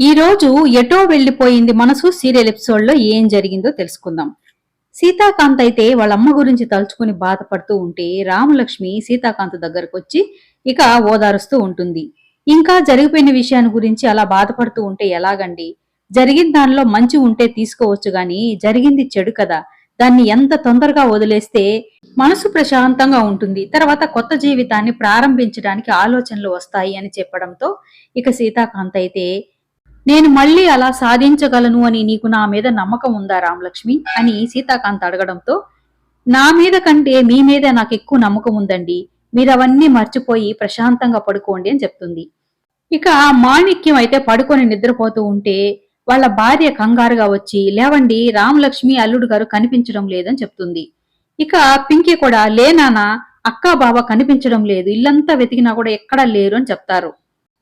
ఈ రోజు ఎటో వెళ్ళిపోయింది మనసు సీరియల్ ఎపిసోడ్లో ఏం జరిగిందో తెలుసుకుందాం. సీతాకాంత్ అయితే వాళ్ళ అమ్మ గురించి తలుచుకుని బాధపడుతూ ఉంటే రామలక్ష్మి సీతాకాంత్ దగ్గరకు వచ్చి ఇక ఓదారుస్తూ ఉంటుంది. ఇంకా జరిగిపోయిన విషయాన్ని గురించి అలా బాధపడుతూ ఉంటే ఎలాగండి? జరిగిన దానిలో మంచి ఉంటే తీసుకోవచ్చు గాని జరిగింది చెడు కదా. దాన్ని ఎంత తొందరగా వదిలేస్తే మనసు ప్రశాంతంగా ఉంటుంది. తర్వాత కొత్త జీవితాన్ని ప్రారంభించడానికి ఆలోచనలు వస్తాయి అని చెప్పడంతో ఇక సీతాకాంత్ అయితే నేను మళ్ళీ అలా సాధించగలను అని నీకు నా మీద నమ్మకం ఉందా రామలక్ష్మి? అని సీతాకాంత్ అడగడంతో నా మీద కంటే మీ మీద నాకు ఎక్కువ నమ్మకం ఉందండి. మీరు అవన్నీ మర్చిపోయి ప్రశాంతంగా పడుకోండి అని చెప్తుంది. ఇక మాణిక్యం అయితే పడుకొని నిద్రపోతూ ఉంటే వాళ్ళ భార్య కంగారుగా వచ్చి లేవండి రామలక్ష్మి అల్లుడు గారు కనిపించడం లేదని చెప్తుంది. ఇక పింకీ కూడా లేనానా అక్కా బావ కనిపించడం లేదు. ఇల్లంతా వెతికినా కూడా ఎక్కడా లేరు అని చెప్తారు.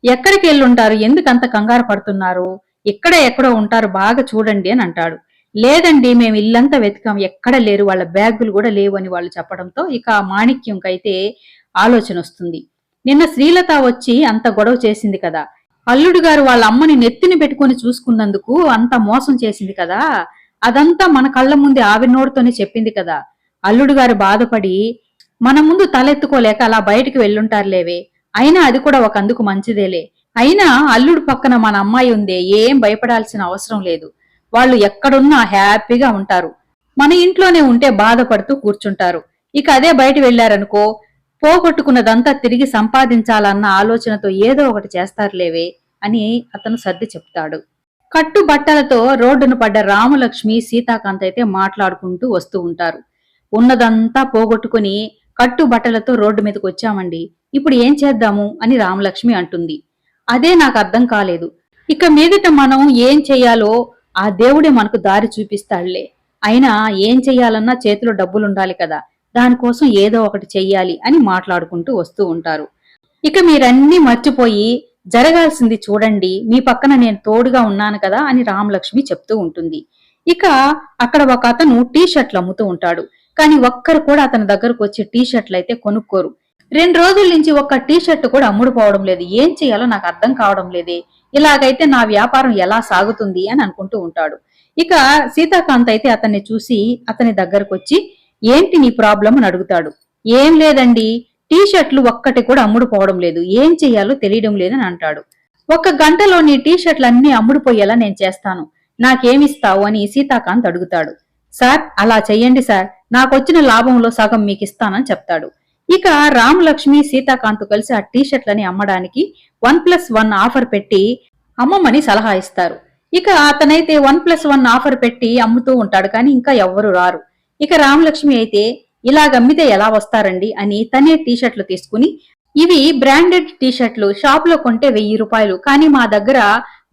ఎక్కడికి వెళ్ళుంటారు? ఎందుకంత కంగారు పడుతున్నారు? ఇక్కడ ఎక్కడో ఉంటారు? బాగా చూడండి అని అంటాడు. లేదండి మేము ఇల్లంతా వెతికాం. ఎక్కడ లేరు? వాళ్ళ బ్యాగులు కూడా లేవు అని వాళ్ళు చెప్పడంతో ఇక ఆ మాణిక్యంకైతే ఆలోచన వస్తుంది. నిన్న శ్రీలత వచ్చి అంత గొడవ చేసింది కదా. అల్లుడు గారు వాళ్ళ అమ్మని నెత్తిని పెట్టుకొని చూసుకున్నందుకు అంత మోసం చేసింది కదా. అదంతా మన కళ్ళ ముందే ఆవినోడుతోనే చెప్పింది కదా. అల్లుడు గారు బాధపడి మన ముందు తలెత్తుకోలేక అలా బయటికి వెళ్ళుంటారులేవే. అయినా అది కూడా ఒక అందుకు మంచిదేలే. అయినా అల్లుడు పక్కన మన అమ్మాయి ఉందే ఏం భయపడాల్సిన అవసరం లేదు. వాళ్ళు ఎక్కడున్నా హ్యాపీగా ఉంటారు. మన ఇంట్లోనే ఉంటే బాధపడుతూ కూర్చుంటారు. ఇక అదే బయట వెళ్ళారనుకో పోగొట్టుకున్నదంతా తిరిగి సంపాదించాలన్న ఆలోచనతో ఏదో ఒకటి చేస్తారులేవే అని అతను సర్ది చెప్తాడు. కట్టు బట్టలతో రోడ్డును పడ్డ రామలక్ష్మి సీతాకాంత్ అయితే మాట్లాడుకుంటూ వస్తూ ఉంటారు. ఉన్నదంతా పోగొట్టుకుని కట్టు బట్టలతో రోడ్డు మీదకి వచ్చామండి. ఇప్పుడు ఏం చేద్దాము అని రామలక్ష్మి అంటుంది. అదే నాకు అర్థం కాలేదు. ఇక మీదట మనం ఏం చెయ్యాలో ఆ దేవుడే మనకు దారి చూపిస్తాడులే. అయినా ఏం చెయ్యాలన్నా చేతిలో డబ్బులుండాలి కదా. దానికోసం ఏదో ఒకటి చెయ్యాలి అని మాట్లాడుకుంటూ వస్తూ ఉంటారు. ఇక మీరన్నీ మర్చిపోయి జరగాల్సింది చూడండి. మీ పక్కన నేను తోడుగా ఉన్నాను కదా అని రామలక్ష్మి చెప్తూ ఉంటుంది. ఇక అక్కడ ఒక అతను టీ షర్ట్లు అమ్ముతూ ఉంటాడు. కానీ ఒక్కరు కూడా అతని దగ్గరకు వచ్చి టీ షర్ట్లు అయితే కొనుక్కోరు. రెండు రోజుల నుంచి ఒక్క టీ షర్ట్ కూడా అమ్ముడుపోవడం లేదు. ఏం చేయాలో నాకు అర్థం కావడం లేదే. ఇలాగైతే నా వ్యాపారం ఎలా సాగుతుంది అని అనుకుంటూ ఉంటాడు. ఇక సీతాకాంత్ అయితే అతన్ని చూసి అతని దగ్గరకు వచ్చి ఏంటి నీ ప్రాబ్లం? అని అడుగుతాడు. ఏం లేదండి. టీ షర్ట్లు ఒక్కటి కూడా అమ్ముడుపోవడం లేదు. ఏం చెయ్యాలో తెలియడం లేదని అంటాడు. ఒక గంటలో నీ టీ షర్ట్లు అన్ని అమ్ముడుపోయేలా నేను చేస్తాను. నాకేమిస్తావు? అని సీతాకాంత్ అడుగుతాడు. సార్ అలా చెయ్యండి సార్. నాకొచ్చిన లాభంలో సగం మీకు ఇస్తానని చెప్తాడు. ఇక రామలక్ష్మి సీతాకాంత్ కలిసి ఆ టీ షర్ట్లని అమ్మడానికి వన్ ప్లస్ వన్ ఆఫర్ పెట్టి అమ్మమని సలహా ఇస్తారు. ఇక అతనైతే వన్ ప్లస్ వన్ ఆఫర్ పెట్టి అమ్ముతూ ఉంటాడు కానీ ఇంకా ఎవ్వరు రారు. ఇక రామలక్ష్మి అయితే ఇలాగమ్మితే ఎలా వస్తారండి అని తనే టీ షర్ట్లు తీసుకుని ఇవి బ్రాండెడ్ టీ షర్ట్లు షాప్లో కొంటే వెయ్యి రూపాయలు కానీ మా దగ్గర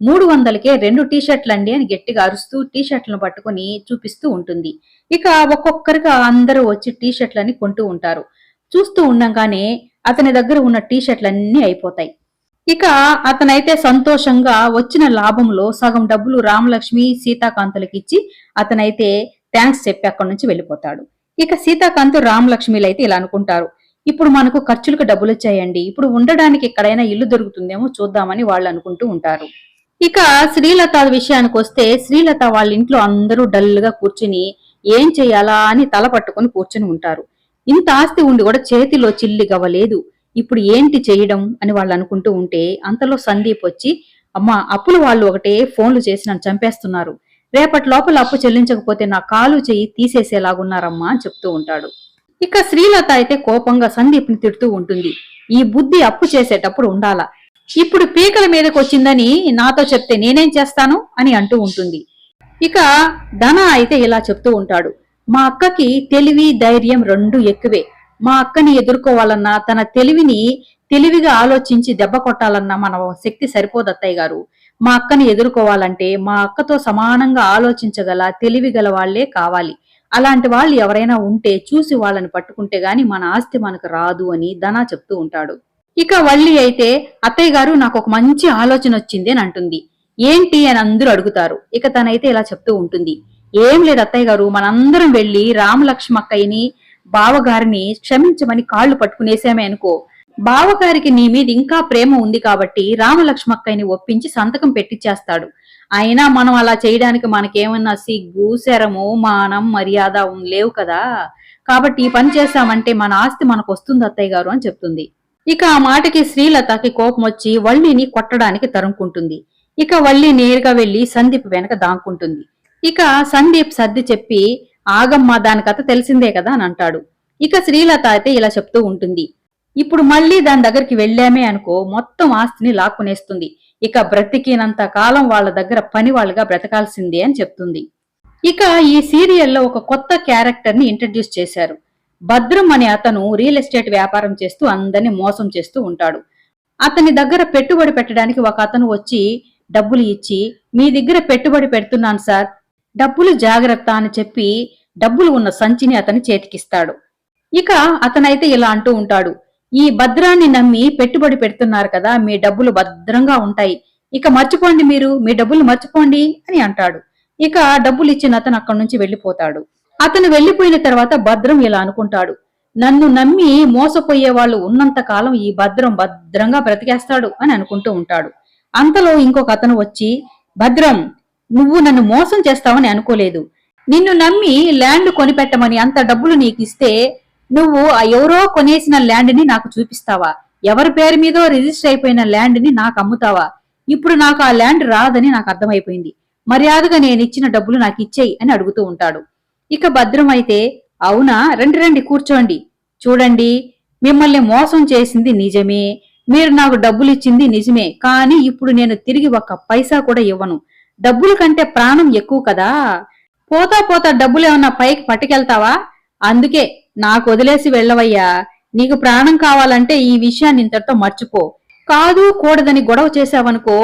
మూడు వందలకే రెండు టీ షర్ట్లండి అని గట్టిగా అరుస్తూ టీ షర్ట్లను పట్టుకుని చూపిస్తూ ఉంటుంది. ఇక ఒక్కొక్కరిగా అందరూ వచ్చి టీ షర్ట్లని కొంటూ ఉంటారు. చూస్తూ ఉండంగానే అతని దగ్గర ఉన్న టీషర్ట్లన్నీ అయిపోతాయి. ఇక అతనైతే సంతోషంగా వచ్చిన లాభంలో సగం డబ్బులు రామలక్ష్మి సీతాకాంతులకిచ్చి అతనైతే థ్యాంక్స్ చెప్పి అక్కడి నుంచి వెళ్ళిపోతాడు. ఇక సీతాకాంత్ రామలక్ష్మిలు అయితే ఇలా అనుకుంటారు. ఇప్పుడు మనకు ఖర్చులకు డబ్బులు వచ్చాయండి. ఇప్పుడు ఉండడానికి ఎక్కడైనా ఇల్లు దొరుకుతుందేమో చూద్దామని వాళ్ళు అనుకుంటూ ఉంటారు. ఇక శ్రీలత విషయానికి వస్తే శ్రీలత వాళ్ళ ఇంట్లో అందరూ డల్గా కూర్చుని ఏం చేయాలా అని తల పట్టుకుని కూర్చుని ఉంటారు. ఇంత ఆస్తి ఉండి కూడా చేతిలో చిల్లి గవ్వలేదు. ఇప్పుడు ఏంటి చేయడం అని వాళ్ళు అనుకుంటూ ఉంటే అంతలో సందీప్ వచ్చి అమ్మా అప్పులు వాళ్ళు ఒకటే ఫోన్లు చేసి నన్ను చంపేస్తున్నారు. రేపటి లోపల అప్పు చెల్లించకపోతే నా కాలు చెయ్యి తీసేసేలాగున్నారమ్మా అని చెప్తూ ఉంటాడు. ఇక శ్రీలత అయితే కోపంగా సందీప్ని తిడుతూ ఉంటుంది. ఈ బుద్ధి అప్పు చేసేటప్పుడు ఉండాలా? ఇప్పుడు పీకల మీదకి వచ్చిందని నాతో చెప్తే నేనేం చేస్తాను? అని అంటూ ఉంటుంది. ఇక ధన అయితే ఇలా చెప్తూ ఉంటాడు. మా అక్కకి తెలివి ధైర్యం రెండు ఎక్కువే. మా అక్కని ఎదుర్కోవాలన్నా తన తెలివిని తెలివిగా ఆలోచించి దెబ్బ కొట్టాలన్నా మన శక్తి సరిపోదు అత్తయ్య గారు. మా అక్కని ఎదుర్కోవాలంటే మా అక్కతో సమానంగా ఆలోచించగల తెలివి గల వాళ్ళే కావాలి. అలాంటి వాళ్ళు ఎవరైనా ఉంటే చూసి వాళ్ళని పట్టుకుంటే గాని మన ఆస్తి మనకు రాదు అని ధనా చెప్తూ ఉంటాడు. ఇక వల్లి అయితే అత్తయ్య గారు నాకు ఒక మంచి ఆలోచన వచ్చింది అని అంటుంది. ఏంటి? అని అందరూ అడుగుతారు. ఇక తనైతే ఇలా చెప్తూ ఉంటుంది. ఏం లేదు అత్తయ్య గారు. మనందరం వెళ్ళి రామలక్ష్మక్కయ్యని బావగారిని క్షమించమని కాళ్ళు పట్టుకునేసామే అనుకో. బావగారికి నీ మీద ఇంకా ప్రేమ ఉంది కాబట్టి రామలక్ష్మక్కయ్యని ఒప్పించి సంతకం పెట్టిచ్చేస్తాడు. అయినా మనం అలా చేయడానికి మనకేమన్నా సిగ్గు శరము మానం మర్యాద లేవు కదా. కాబట్టి ఈ పని చేశామంటే మన ఆస్తి మనకు వస్తుంది అత్తయ్య గారు అని చెప్తుంది. ఇక ఆ మాటకి శ్రీలతకి కోపం వచ్చి వల్లిని కొట్టడానికి తరుముకుంటుంది. ఇక వల్లి నేరుగా వెళ్ళి సందీప్ వెనక దాక్కుంటుంది. ఇక సందీప్ సర్ది చెప్పి ఆగమ్మ దాని కథ తెలిసిందే కదా అని అంటాడు. ఇక శ్రీలత అయితే ఇలా చెప్తూ ఉంటుంది. ఇప్పుడు మళ్ళీ దాని దగ్గరికి వెళ్ళామే అనుకో మొత్తం ఆస్తిని లాక్కునేస్తుంది. ఇక బ్రతికినంత కాలం వాళ్ళ దగ్గర పని వాళ్ళుగా బ్రతకాల్సిందే అని చెప్తుంది. ఇక ఈ సీరియల్లో ఒక కొత్త క్యారెక్టర్ని ఇంట్రడ్యూస్ చేశారు. భద్రం అనే అతను రియల్ ఎస్టేట్ వ్యాపారం చేస్తూ అందరిని మోసం చేస్తూ ఉంటాడు. అతని దగ్గర పెట్టుబడి పెట్టడానికి ఒక అతను వచ్చి డబ్బులు ఇచ్చి మీ దగ్గర పెట్టుబడి పెడుతున్నాను సార్ డబ్బులు జాగ్రత్త అని చెప్పి డబ్బులు ఉన్న సంచిని అతని చేతికిస్తాడు. ఇక అతనైతే ఇలా అంటూ ఉంటాడు. ఈ భద్రాన్ని నమ్మి పెట్టుబడి పెడుతున్నారు కదా మీ డబ్బులు భద్రంగా ఉంటాయి. ఇక మర్చిపోండి మీరు మీ డబ్బులు మర్చిపోండి అని అంటాడు. ఇక డబ్బులు ఇచ్చిన అతను అక్కడి నుంచి వెళ్ళిపోతాడు అతను వెళ్ళిపోయిన తర్వాత భద్రం ఇలా అనుకుంటాడు. నన్ను నమ్మి మోసపోయే వాళ్ళు ఉన్నంత కాలం ఈ భద్రం భద్రంగా బ్రతికేస్తాడు అని అనుకుంటూ ఉంటాడు. అంతలో ఇంకొక అతను వచ్చి భద్రం నువ్వు నన్ను మోసం చేస్తావని అనుకోలేదు. నిన్ను నమ్మి ల్యాండ్ కొనిపెట్టమని అంత డబ్బులు నీకు ఇస్తే నువ్వు ఆ ఎవరో కొనేసిన ల్యాండ్ని నాకు చూపిస్తావా? ఎవరి పేరు మీదో రిజిస్టర్ అయిపోయిన ల్యాండ్ని నాకు అమ్ముతావా? ఇప్పుడు నాకు ఆ ల్యాండ్ రాదని నాకు అర్థమైపోయింది. మర్యాదగా నేను ఇచ్చిన డబ్బులు నాకు ఇచ్చేయి అని అడుగుతూ ఉంటాడు. ఇక భద్రం అయితే అవునా? రండి రండి కూర్చోండి. చూడండి మిమ్మల్ని మోసం చేసింది నిజమే. మీరు నాకు డబ్బులు ఇచ్చింది నిజమే. కానీ ఇప్పుడు నేను తిరిగి ఒక్క పైసా కూడా ఇవ్వను. డబ్బుల కంటే ప్రాణం ఎక్కువ కదా. పోతా పోతా డబ్బులు ఏమన్నా పైకి పట్టుకెళ్తావా? అందుకే నాకు వదిలేసి వెళ్ళవయ్యా. నీకు ప్రాణం కావాలంటే ఈ విషయాన్ని ఇంతటితో మర్చిపో. కాదు కూడదని గొడవ చేశావనుకో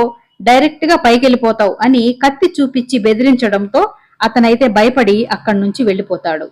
డైరెక్ట్గా పైకెళ్ళిపోతావు అని కత్తి చూపించి బెదిరించడంతో అతనైతే భయపడి అక్కడి నుంచి వెళ్ళిపోతాడు.